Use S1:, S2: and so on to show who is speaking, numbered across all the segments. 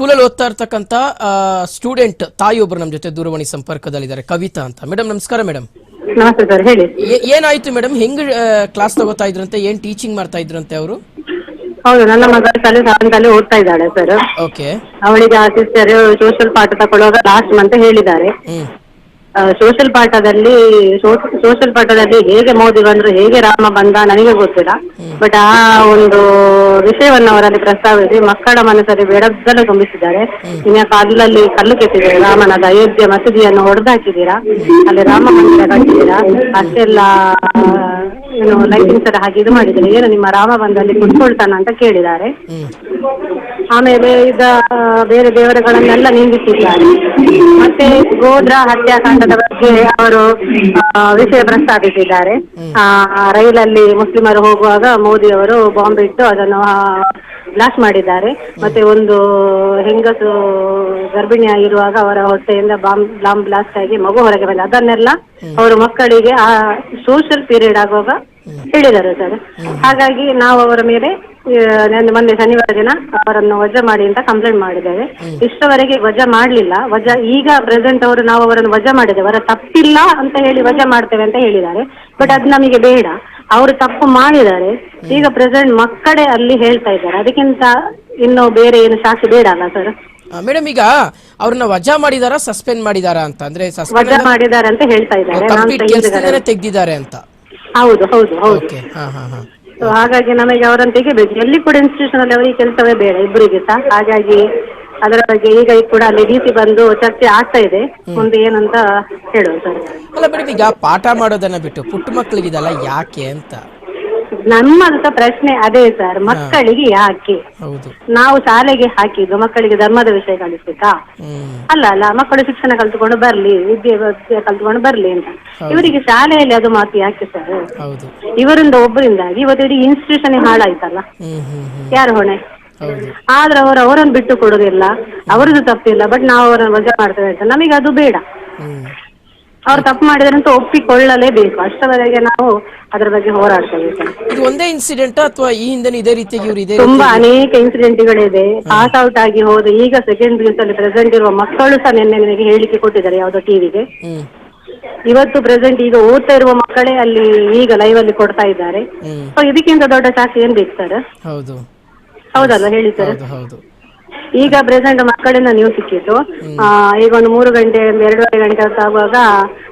S1: ಸ್ಕೂಲಲ್ಲಿ ಓದ್ತಾ ಇರ್ತಕ್ಕಂಥ ಸ್ಟೂಡೆಂಟ್ ತಾಯಿಯೊಬ್ಬರು ನಮ್ಮ ಜೊತೆ ದೂರವಾಣಿ ಸಂಪರ್ಕದಲ್ಲಿದ್ದಾರೆ ಕವಿತಾ ಅಂತ. ಮೇಡಮ್ ನಮಸ್ಕಾರ ಮೇಡಮ್
S2: ನಮಸ್ತೆ ಸರ್ ಹೇಳಿ.
S1: ಏನಾಯ್ತು ಮೇಡಮ್ ಹೆಂಗ್ ಕ್ಲಾಸ್ ತಗೋತಾ ಇದ್ರಂತೆ? ಏನ್ ಟೀಚಿಂಗ್ ಮಾಡ್ತಾ ಇದ್ರಂತೆ ಅವರು?
S2: ಹೌದು ನನ್ನ ಮಗಳ ತಲೆ ಸಾಧನದಲ್ಲಿ ಓದ್ತಾ ಇದ್ದಾಳೆ ಸರ್.
S1: ಓಕೆ.
S2: ಅವಳಿಗೆ ಆ ಸಿಸ್ಟರ್ ಸೋಷಿಯಲ್ ಪಾಠ ತಗೊಳ್ಳುವಾಗ ಲಾಸ್ಟ್ ಮಂತ್ ಹೇಳಿದ್ದಾರೆ.
S1: ಹ್ಮ್.
S2: ಸೋಷಿಯಲ್ ಪಾಠದಲ್ಲಿ ಸೋಷಿಯಲ್ ಪಾಠದಲ್ಲಿ ಹೇಗೆ ಮೋದಿ ಬಂದ್ರು ಹೇಗೆ ರಾಮ ಬಂದ ನನಗೆ ಗೊತ್ತಿಲ್ಲ. ಬಟ್ ಆ ಒಂದು ವಿಷಯವನ್ನು ಅವರಲ್ಲಿ ಪ್ರಸ್ತಾವಿಸಿ ಮಕ್ಕಳ ಮನಸ್ಸಲ್ಲಿ ಬೆಡದ್ದಲು ತುಂಬಿಸಿದ್ದಾರೆ. ಇನ್ನ ಕಲ್ಲಲ್ಲಿ ಕಲ್ಲು ಕೆತ್ತಿದ್ದಾರೆ? ರಾಮನದ ಅಯೋಧ್ಯೆ ಮಸೀದಿಯನ್ನು ಹೊಡೆದಾಕಿದ್ದೀರಾ ಅಲ್ಲಿ ರಾಮ ಮಂದಿರ ಕಟ್ಟಿದ್ದೀರಾ? ಅಷ್ಟೆಲ್ಲ ಏನು ಎಲ್ಲ ಹಾಗೆ ಇದು ಮಾಡಿದ್ದಾರೆ ಏನು ನಿಮ್ಮ ರಾಮ ಬಂದಲ್ಲಿ ಕುತ್ಕೊಳ್ತಾನ ಅಂತ ಕೇಳಿದ್ದಾರೆ. ಆಮೇಲೆ ಈಗ ಬೇರೆ ದೇವರುಗಳನ್ನೆಲ್ಲ ನಿಂದಿಸಿದ್ದಾರೆ. ಮತ್ತೆ ಗೋದ್ರ ಹತ್ಯಾಕಾಂಡದ ಬಗ್ಗೆ ಅವರು ಆ, ವಿಷಯ ಪ್ರಸ್ತಾಪಿಸಿದ್ದಾರೆ. ಆ, ರೈಲಲ್ಲಿ ಮುಸ್ಲಿಮರು ಹೋಗುವಾಗ ಮೋದಿ ಅವರು ಬಾಂಬ್ ಇಟ್ಟು ಅದನ್ನು ಬ್ಲಾಸ್ಟ್ ಮಾಡಿದ್ದಾರೆ. ಮತ್ತೆ ಒಂದು ಹೆಂಗಸು ಗರ್ಭಿಣಿಯಾಗಿರುವಾಗ ಅವರ ಹೊಟ್ಟೆಯಿಂದ ಬಾಂಬ್ ಬಾಂಬ್ ಬ್ಲಾಸ್ಟ್ ಆಗಿ ಮಗು ಹೊರಗೆ ಬಂದ ಅದನ್ನೆಲ್ಲ ಅವರು ಮಕ್ಕಳಿಗೆ ಆ ಸೋಷಿಯಲ್ ಪೀರಿಯಡ್ ಆಗುವಾಗ ಹೇಳಿದ್ದಾರೆ ಸರ್. ಹಾಗಾಗಿ ನಾವು ಅವರ ಮೇಲೆ ಮೊನ್ನೆ ಶನಿವಾರ ದಿನ ಅವರನ್ನು ವಜಾ ಮಾಡಿ ಅಂತ ಕಂಪ್ಲೇಂಟ್ ಮಾಡಿದ್ದೇವೆ. ಇಷ್ಟವರೆಗೆ ವಜಾ ಮಾಡಲಿಲ್ಲ. ವಜಾ, ಈಗ ಪ್ರೆಸೆಂಟ್ ಅವರು ನಾವು ಅವರನ್ನು ವಜಾ ಮಾಡಿದ್ದೇವೆ. ಅವರ ತಪ್ಪಿಲ್ಲ ಅಂತ ಹೇಳಿ ವಜಾ ಮಾಡ್ತೇವೆ ಅಂತ ಹೇಳಿದ್ದಾರೆ. ಬಟ್ ಅದು ನಮಗೆ ಬೇಡ. ಅವರು ತಪ್ಪು ಮಾಡಿದ್ದಾರೆ. ಈಗ ಪ್ರೆಸೆಂಟ್ ಮಕ್ಕಳೇ ಅಲ್ಲಿ ಹೇಳ್ತಾ ಇದ್ದಾರೆ. ಅದಕ್ಕಿಂತ ಇನ್ನು ಬೇರೆ ಏನು ಸಾಕ್ಷಿ ಬೇಡ ಅಲ್ಲ ಸರ್
S1: ಮೇಡಮ್ ಈಗ ಅವ್ರನ್ನ ವಜಾ ಮಾಡಿದಾರಾ ಸಸ್ಪೆಂಡ್ ಮಾಡಿದಾರಾ ಅಂತ? ಅಂದ್ರೆ
S2: ವಜಾ ಮಾಡಿದ್ದಾರೆ ಅಂತ ಹೇಳ್ತಾ ಇದ್ದಾರೆ. ನಾನು
S1: ಕೆಲಸದಿಂದನೇ ತೆಗ್ದಿದ್ದಾರೆ. ಅಂತ?
S2: ಹೌದು ಹೌದು ಹೌದು.
S1: ಓಕೆ ಹಾ ಹಾ ಹಾ.
S2: So ಹಾಗಾಗಿ ನಮಗೆ ಅವರನ್ನು ತೆಗಿಬೇಕು. ಎಲ್ಲಿ ಕೂಡ ಇನ್ಸ್ಟಿಟ್ಯೂಷನ್ ಅಲ್ಲಿ ಅವರಿಗೆ ಕೆಲಸವೇ ಬೇಡ ಇಬ್ಬರಿಗೆ ಸಹ ಹಾಗಾಗಿ ಅದರ ಬಗ್ಗೆ ಈಗ ಕೂಡ ಅಲ್ಲಿ ರೀತಿ ಸಿ ಬಂದು ಚರ್ಚೆ ಆಗ್ತಾ ಇದೆ. ಮುಂದೆ ಏನಂತ ಹೇಳುವ ಸರ್?
S1: ಅಲ್ಲ ಮೇಡಮ್ ಈಗ ಪಾಠ ಮಾಡೋದನ್ನ ಬಿಟ್ಟು ಪುಟ್ಟ ಮಕ್ಕಳಿಗಿದಲ್ಲ ಯಾಕೆ ಅಂತ?
S2: ನಮ್ಮಂತ ಪ್ರಶ್ನೆ ಅದೇ ಸರ್ ಮಕ್ಕಳಿಗೆ ಯಾಕೆ?
S1: ಹೌದು.
S2: ನಾವು ಶಾಲೆಗೆ ಹಾಕಿದ್ದು ಮಕ್ಕಳಿಗೆ ಧರ್ಮದ ವಿಷಯ ಕಲಿಸ್ಬೇಕಾ? ಅಲ್ಲ ಅಲ್ಲ ಮಕ್ಕಳು ಶಿಕ್ಷಣ ಕಲ್ತುಕೊಂಡು ಬರ್ಲಿ ವಿದ್ಯೆ ಕಲ್ತುಕೊಂಡು ಬರ್ಲಿ ಅಂತ. ಇವರಿಗೆ ಶಾಲೆಯಲ್ಲಿ ಅದು ಮಾತು ಯಾಕೆ ಸರ್?
S1: ಹೌದು.
S2: ಇವರಿಂದ ಒಬ್ಬರಿಂದಾಗಿ ಇವತ್ತು ಇಡೀ ಇನ್ಸ್ಟಿಟ್ಯೂಷನ್ ಹಾಳಾಯ್ತಲ್ಲ. ಯಾರು ಹೊಣೆ? ಆದ್ರೆ ಅವರು ಅವರನ್ನು ಬಿಟ್ಟು ಕೊಡುದಿಲ್ಲ. ಅವರದ್ದು ತಪ್ಪಿಲ್ಲ ಬಟ್ ನಾವು ಅವರನ್ನು ವಜಾ ಮಾಡ್ತೇವೆ ಅಂತ. ನಮಗೆ ಅದು ಬೇಡ. ಅವ್ರು ತಪ್ಪು ಮಾಡಿದ್ರೆ ಅಂತ ಒಪ್ಪಿಕೊಳ್ಳಲೇಬೇಕು. ಅಷ್ಟರವರೆಗೆ ನಾವು ಅದರ ಬಗ್ಗೆ ಹೋರಾಡ್ತೇವೆ ಸರ್.
S1: ಇದು ಒಂದೇ ಇನ್ಸಿಡೆಂಟ್ ಅಥವಾ ಈ ಹಿಂದೆ ಇದೇ ರೀತಿಯಾಗಿ ಇವರು ಇದೇ
S2: ತುಂಬಾ ಅನೇಕ ಇನ್ಸಿಡೆಂಟ್ಗಳಿದೆ ಪಾಸ್ ಔಟ್ ಆಗಿ ಹೋದ ಈಗ ಸೆಕೆಂಡ್ ಪಿ ಅಲ್ಲಿ ಪ್ರೆಸೆಂಟ್ ಇರುವ ಮಕ್ಕಳು ಸಹ ನಿನ್ನೆ ನನಗೆ ಹೇಳಿಕೆ ಕೊಟ್ಟಿದ್ದಾರೆ ಯಾವುದೋ ಟಿವಿಗೆ ಇವತ್ತು ಪ್ರೆಸೆಂಟ್ ಈಗ ಓದ್ತಾ ಇರುವ ಮಕ್ಕಳೇ ಅಲ್ಲಿ ಈಗ ಲೈವ್ ಅಲ್ಲಿ ಕೊಡ್ತಾ ಇದ್ದಾರೆ. ಸೊ ಇದಕ್ಕಿಂತ ದೊಡ್ಡ ಸಾಕ್ಷಿ ಏನ್ ಬೇಕು ಸರ್?
S1: ಹೌದು.
S2: ಹೌದಲ್ಲ ಹೇಳಿ ಸರ್
S1: ಹೌದು ಹೌದು.
S2: ಈಗ ಪ್ರೆಸೆಂಟ್ ಮಕ್ಕಳಿಂದ ನೀವು ಸಿಕ್ಕಿತ್ತು ಆ, ಈಗ ಒಂದು ಮೂರು ಗಂಟೆ ಒಂದು ಎರಡೂವರೆ ಗಂಟೆ ಹೊತ್ತು ಆಗುವಾಗ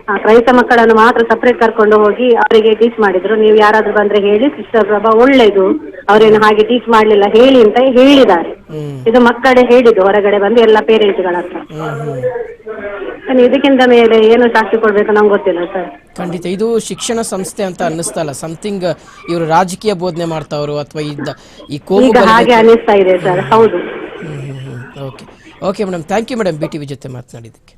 S2: ಆ, ಕ್ರೈಸ್ತ ಮಕ್ಕಳನ್ನು ಮಾತ್ರ ಸಪ್ರೇಟ್ ಕರ್ಕೊಂಡು ಹೋಗಿ ಅವರಿಗೆ ಟೀಚ್ ಮಾಡಿದ್ರು. ನೀವು ಯಾರಾದ್ರೂ ಬಂದ್ರೆ ಹೇಳಿ ಸಿಸ್ಟರ್ ಪ್ರಭಾ ಒಳ್ಳೇದು. ಅವರೇನು ಹಾಗೆ ಟೀಚ್ ಮಾಡ್ಲಿಲ್ಲ ಹೇಳಿ ಅಂತ ಹೇಳಿದ್ದಾರೆ.
S1: ಹ್ಮ್.
S2: ಇದು ಮಕ್ಕಳೇ ಹೇಳಿದ್ದು ಹೊರಗಡೆ ಬಂದು ಎಲ್ಲ ಪೇರೆಂಟ್ಸ್ಗಳ ಹತ್ರ
S1: ಹ್ಮ್ ಹ್ಮ್.
S2: ಇದಕ್ಕಿಂತ ಮೇಲೆ ಏನು ಸಾಕ್ಷಿ ಕೊಡ್ಬೇಕು ನಂಗೆ ಗೊತ್ತಿಲ್ಲ ಸರ್.
S1: ಖಂಡಿತ. ಇದು ಶಿಕ್ಷಣ ಸಂಸ್ಥೆ ಅಂತ ಅನ್ನಿಸ್ತಲ್ಲ. ಸಮಥಿಂಗ್ ಇವರು ರಾಜಕೀಯ ಬೋಧನೆ ಮಾಡ್ತಾವ್ರು ಅಥವಾ ಇದ್ದ ಈ ಕೋಮು
S2: ಈಗ ಹಾಗೆ ಅನಿಸ್ತಾ ಇದೆ ಸರ್. ಹೌದು.
S1: Okay okay madam thank you madam B T V ಜೊತೆ ಮಾತನಾಡಿದ್ದಕ್ಕೆ.